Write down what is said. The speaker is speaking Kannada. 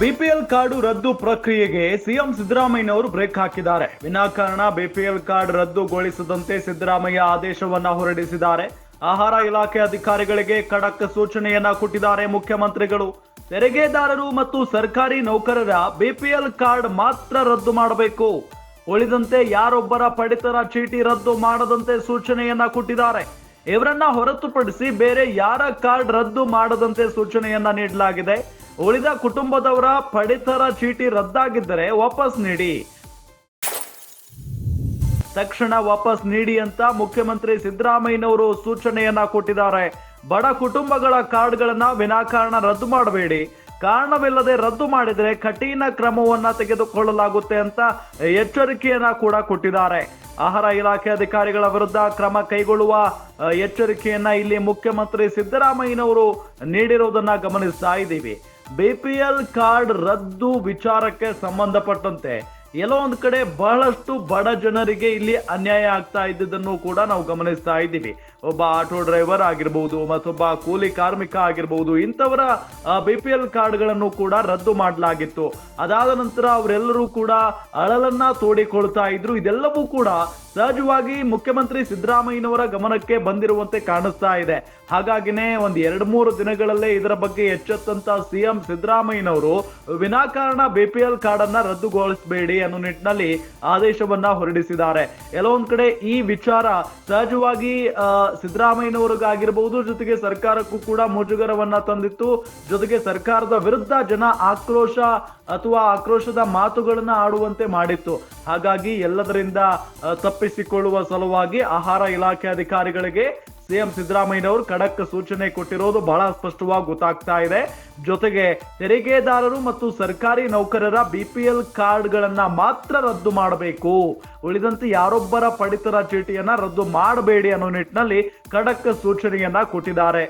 ಬಿಪಿಎಲ್ ಕಾರ್ಡು ರದ್ದು ಪ್ರಕ್ರಿಯೆಗೆ ಸಿಎಂ ಸಿದ್ದರಾಮಯ್ಯನವರು ಬ್ರೇಕ್ ಹಾಕಿದ್ದಾರೆ. ವಿನಾಕಾರಣ ಬಿಪಿಎಲ್ ಕಾರ್ಡ್ ರದ್ದುಗೊಳಿಸದಂತೆ ಸಿದ್ದರಾಮಯ್ಯ ಆದೇಶವನ್ನ ಹೊರಡಿಸಿದ್ದಾರೆ. ಆಹಾರ ಇಲಾಖೆ ಅಧಿಕಾರಿಗಳಿಗೆ ಖಡಕ್ ಸೂಚನೆಯನ್ನ ಕೊಟ್ಟಿದ್ದಾರೆ ಮುಖ್ಯಮಂತ್ರಿಗಳು. ತೆರಿಗೆದಾರರು ಮತ್ತು ಸರ್ಕಾರಿ ನೌಕರರ ಬಿಪಿಎಲ್ ಕಾರ್ಡ್ ಮಾತ್ರ ರದ್ದು ಮಾಡಬೇಕು. ಉಳಿದಂತೆ ಯಾರೊಬ್ಬರ ಪಡಿತರ ಚೀಟಿ ರದ್ದು ಮಾಡದಂತೆ ಸೂಚನೆಯನ್ನ ಕೊಟ್ಟಿದ್ದಾರೆ. ಇವರನ್ನ ಹೊರತುಪಡಿಸಿ ಬೇರೆ ಯಾರ ಕಾರ್ಡ್ ರದ್ದು ಮಾಡದಂತೆ ಸೂಚನೆಯನ್ನ ನೀಡಲಾಗಿದೆ. ಉಳಿದ ಕುಟುಂಬದವರ ಪಡಿತರ ಚೀಟಿ ರದ್ದಾಗಿದ್ದರೆ ವಾಪಸ್ ನೀಡಿ. ತಕ್ಷಣ ವಾಪಸ್ ನೀಡಿ ಅಂತ ಮುಖ್ಯಮಂತ್ರಿ ಸಿದ್ದರಾಮಯ್ಯನವರು ಸೂಚನೆಯನ್ನ ಕೊಟ್ಟಿದ್ದಾರೆ. ಬಡ ಕುಟುಂಬಗಳ ಕಾರ್ಡ್ಗಳನ್ನ ವಿನಾಕಾರಣ ರದ್ದು ಮಾಡಬೇಡಿ. ಕಾರಣವಿಲ್ಲದೆ ರದ್ದು ಮಾಡಿದರೆ ಕಠಿಣ ಕ್ರಮವನ್ನ ತೆಗೆದುಕೊಳ್ಳಲಾಗುತ್ತೆ ಅಂತ ಎಚ್ಚರಿಕೆಯನ್ನ ಕೂಡ ಕೊಟ್ಟಿದ್ದಾರೆ. ಆಹಾರ ಇಲಾಖೆ ಅಧಿಕಾರಿಗಳ ವಿರುದ್ಧ ಕ್ರಮ ಕೈಗೊಳ್ಳುವ ಎಚ್ಚರಿಕೆಯನ್ನ ಇಲ್ಲಿ ಮುಖ್ಯಮಂತ್ರಿ ಸಿದ್ದರಾಮಯ್ಯನವರು ನೀಡಿರುವುದನ್ನ ಗಮನಿಸ್ತಾ ಇದ್ದೀವಿ. ಬಿಪಿಎಲ್ ಕಾರ್ಡ್ ರದ್ದು ವಿಚಾರಕ್ಕೆ ಸಂಬಂಧಪಟ್ಟಂತೆ ಎಲ್ಲೋ ಒಂದು ಕಡೆ ಬಹಳಷ್ಟು ಬಡ ಜನರಿಗೆ ಇಲ್ಲಿ ಅನ್ಯಾಯ ಆಗ್ತಾ ಇದ್ದುದನ್ನು ಕೂಡ ನಾವು ಗಮನಿಸ್ತಾ ಇದ್ದೀವಿ. ಒಬ್ಬ ಆಟೋ ಡ್ರೈವರ್ ಆಗಿರ್ಬೋದು ಮತ್ತೊಬ್ಬ ಕೂಲಿ ಕಾರ್ಮಿಕ ಆಗಿರ್ಬೋದು, ಇಂಥವರ ಬಿ ಪಿ ಎಲ್ ಕಾರ್ಡ್ಗಳನ್ನು ಕೂಡ ರದ್ದು ಮಾಡಲಾಗಿತ್ತು. ಅದಾದ ನಂತರ ಅವರೆಲ್ಲರೂ ಕೂಡ ಅಳಲನ್ನ ತೋಡಿಕೊಳ್ತಾ ಇದ್ರು. ಇದೆಲ್ಲವೂ ಕೂಡ ಸಹಜವಾಗಿ ಮುಖ್ಯಮಂತ್ರಿ ಸಿದ್ದರಾಮಯ್ಯನವರ ಗಮನಕ್ಕೆ ಬಂದಿರುವಂತೆ ಕಾಣಿಸ್ತಾ ಇದೆ. ಹಾಗಾಗಿನೇ ಒಂದು ಎರಡ್ ಮೂರು ದಿನಗಳಲ್ಲೇ ಇದರ ಬಗ್ಗೆ ಎಚ್ಚೆತ್ತಂತ ಸಿಎಂ ಸಿದ್ದರಾಮಯ್ಯನವರು ವಿನಾಕಾರಣ ಬಿ ಬಿಪಿಎಲ್ ಕಾರ್ಡ್ ಅನ್ನ ರದ್ದುಗೊಳಿಸಬೇಡಿ ಅನ್ನೋ ನಿಟ್ಟಿನಲ್ಲಿ ಆದೇಶವನ್ನ ಹೊರಡಿಸಿದ್ದಾರೆ. ಎಲ್ಲೊಂದ್ ಕಡೆ ಈ ವಿಚಾರ ಸಹಜವಾಗಿ ಸಿದ್ದರಾಮಯ್ಯನವ್ರಿಗಾಗಿರ್ಬಹುದು ಜೊತೆಗೆ ಸರ್ಕಾರಕ್ಕೂ ಕೂಡ ಮುಜುಗರವನ್ನ ತಂದಿತ್ತು. ಜೊತೆಗೆ ಸರ್ಕಾರದ ವಿರುದ್ಧ ಜನ ಆಕ್ರೋಶ ಅಥವಾ ಆಕ್ರೋಶದ ಮಾತುಗಳನ್ನ ಆಡುವಂತೆ ಮಾಡಿತ್ತು. ಹಾಗಾಗಿ ಎಲ್ಲದರಿಂದ ತಪ್ಪಿಸಿಕೊಳ್ಳುವ ಸಲುವಾಗಿ ಆಹಾರ ಇಲಾಖೆ ಅಧಿಕಾರಿಗಳಿಗೆ ಸಿಎಂ ಸಿದ್ದರಾಮಯ್ಯನವರು ಖಡಕ್ ಸೂಚನೆ ಕೊಟ್ಟಿರೋದು ಬಹಳ ಸ್ಪಷ್ಟವಾಗಿ ಗೊತ್ತಾಗ್ತಾ ಇದೆ. ಜೊತೆಗೆ ತೆರಿಗೆದಾರರು ಮತ್ತು ಸರ್ಕಾರಿ ನೌಕರರ ಬಿಪಿಎಲ್ ಕಾರ್ಡ್ಗಳನ್ನ ಮಾತ್ರ ರದ್ದು ಮಾಡಬೇಕು. ಉಳಿದಂತೆ ಯಾರೊಬ್ಬರ ಪಡಿತರ ಚೀಟಿಯನ್ನ ರದ್ದು ಮಾಡಬೇಡಿ ಅನ್ನೋ ನಿಟ್ಟಿನಲ್ಲಿ ಖಡಕ್ ಸೂಚನೆಯನ್ನ ಕೊಟ್ಟಿದ್ದಾರೆ.